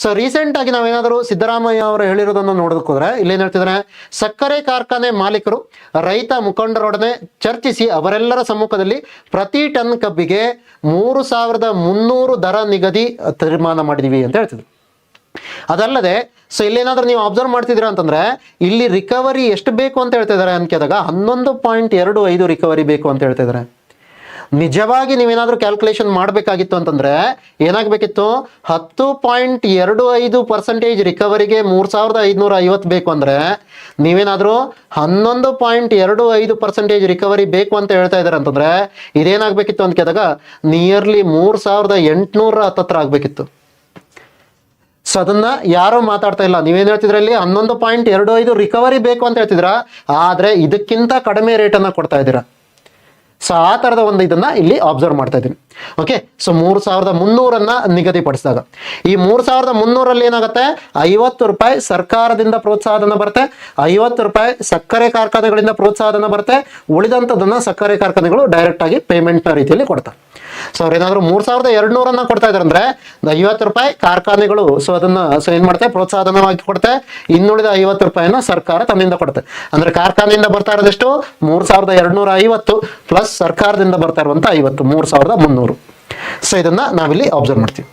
So recent ಆಗಿ ನಾವೇನಾದರೂ ಸಿದ್ದರಾಮಯ್ಯ ಅವರು ಹೇಳಿರೋದನ್ನು ನೋಡೋದಕ್ಕೋದ್ರೆ ಇಲ್ಲೇನು ಹೇಳ್ತಿದ್ರೆ? ಸಕ್ಕರೆ ಕಾರ್ಖಾನೆ ಮಾಲೀಕರು, ರೈತ ಮುಖಂಡರೊಡನೆ ಚರ್ಚಿಸಿ ಅವರೆಲ್ಲರ ಸಮ್ಮುಖದಲ್ಲಿ ಪ್ರತಿ ಟನ್ ಕಬ್ಬಿಗೆ ಮೂರು ಸಾವಿರದ ಮುನ್ನೂರು ದರ ನಿಗದಿ ತೀರ್ಮಾನ ಮಾಡಿದೀವಿ ಅಂತ ಹೇಳ್ತಿದ್ರು. ಅದಲ್ಲದೆ ಸೊ ಇಲ್ಲೇನಾದರೂ ನೀವು ಅಬ್ಸರ್ವ್ ಮಾಡ್ತಿದ್ದೀರಾ ಅಂತಂದ್ರೆ, ಇಲ್ಲಿ ರಿಕವರಿ ಎಷ್ಟು ಬೇಕು ಅಂತ ಹೇಳ್ತಿದ್ದಾರೆ ಅಂತ ಕೇಳಿದಾಗ, ಹನ್ನೊಂದು ಪಾಯಿಂಟ್ ಎರಡು ಐದು ರಿಕವರಿ ಬೇಕು ಅಂತ ಹೇಳ್ತಿದ್ದಾರೆ ನಿಜವಾಗಿ ನೀವೇನಾದ್ರೂ ಕ್ಯಾಲ್ಕುಲೇಷನ್ ಮಾಡಬೇಕಾಗಿತ್ತು ಅಂತಂದ್ರೆ ಏನಾಗಬೇಕಿತ್ತು? ಹತ್ತು ಪಾಯಿಂಟ್ ಎರಡು ಐದು ಪರ್ಸೆಂಟೇಜ್ ರಿಕವರಿಗೆ ಮೂರು ಸಾವಿರದ ಐದುನೂರ ಐವತ್ತು ಬೇಕು ಅಂದ್ರೆ ನೀವೇನಾದರೂ ಹನ್ನೊಂದು ಪಾಯಿಂಟ್ ಎರಡು ಐದು ಪರ್ಸೆಂಟೇಜ್ ರಿಕವರಿ ಬೇಕು ಅಂತ ಹೇಳ್ತಾ ಇದ್ದಾರೆ ಅಂತಂದ್ರೆ ಇದೇನಾಗಬೇಕಿತ್ತು ಅಂತ ಕೇಳಿದಾಗ ನಿಯರ್ಲಿ ಮೂರು ಸಾವಿರದ ಎಂಟುನೂರ ಹತ್ತತ್ರ ಆಗಬೇಕಿತ್ತು. ಸೊ ಅದನ್ನ ಯಾರು ಮಾತಾಡ್ತಾ ಇಲ್ಲ. ನೀವೇನು ಹೇಳ್ತಿದ್ರಲ್ಲಿ ಹನ್ನೊಂದು ಪಾಯಿಂಟ್ ಎರಡು ಐದು ರಿಕವರಿ ಬೇಕು ಅಂತ ಹೇಳ್ತಿದ್ರ ಆದ್ರೆ ಇದಕ್ಕಿಂತ ಕಡಿಮೆ ರೇಟನ್ನು ಕೊಡ್ತಾ ಇದ್ದೀರಾ. ಸೊ ಆ ಥರದ ಒಂದು ಇದನ್ನ ಇಲ್ಲಿ ಅಬ್ಸರ್ವ್ ಮಾಡ್ತಾ ಇದ್ದೀನಿ. ಓಕೆ ಸೊ ಮೂರು ಸಾವಿರದ ಮುನ್ನೂರನ್ನ ನಿಗದಿಪಡಿಸಿದಾಗ. ಈ ಮೂರು ಸಾವಿರದ ಮುನ್ನೂರಲ್ಲಿ ಏನಾಗುತ್ತೆ? ಐವತ್ತು ರೂಪಾಯಿ ಸರ್ಕಾರದಿಂದ ಪ್ರೋತ್ಸಾಹಧನ ಬರುತ್ತೆ. ಐವತ್ತು ರೂಪಾಯಿ ಸಕ್ಕರೆ ಕಾರ್ಖಾನೆಗಳಿಂದ ಪ್ರೋತ್ಸಾಹಧನ ಬರುತ್ತೆ. ಉಳಿದಂತದ್ದನ್ನ ಸಕ್ಕರೆ ಕಾರ್ಖಾನೆಗಳು ಡೈರೆಕ್ಟ್ ಆಗಿ ಪೇಮೆಂಟ್ನ ರೀತಿಯಲ್ಲಿ ಕೊಡ್ತಾರೆ ಸೊ ಅವ್ರೇನಾದ್ರು ಮೂರು ಸಾವಿರದ ಎರಡು ಕೊಡ್ತಾ ಇದಾರೆ ಅಂದ್ರೆ ಐವತ್ತು ರೂಪಾಯಿ ಕಾರ್ಖಾನೆಗಳು ಸೊ ಅದನ್ನ ಸೊ ಏನ್ ಮಾಡುತ್ತೆ ಪ್ರೋತ್ಸಾಹಧನವಾಗಿ ಕೊಡುತ್ತೆ ಇನ್ನುಳಿದ ಐವತ್ತು ರೂಪಾಯಿನ ಸರ್ಕಾರ ತನ್ನಿಂದ ಕೊಡುತ್ತೆ. ಅಂದ್ರೆ ಕಾರ್ಖಾನೆಯಿಂದ ಬರ್ತಾ ಇರೋದೆಷ್ಟು? ಮೂರು ಸಾವಿರದ ಎರಡ್ನೂರ ಐವತ್ತು ಪ್ಲಸ್ ಸರ್ಕಾರದಿಂದ ಬರ್ತಾ ಇರುವಂತ ಐವತ್ತು ಮೂರು ಸಾವಿರದ ಮುನ್ನೂರು. ಸೊ ಇದನ್ನ ನಾವಿಲ್ಲಿ ಅಬ್ಸರ್ವ್ ಮಾಡ್ತೀವಿ.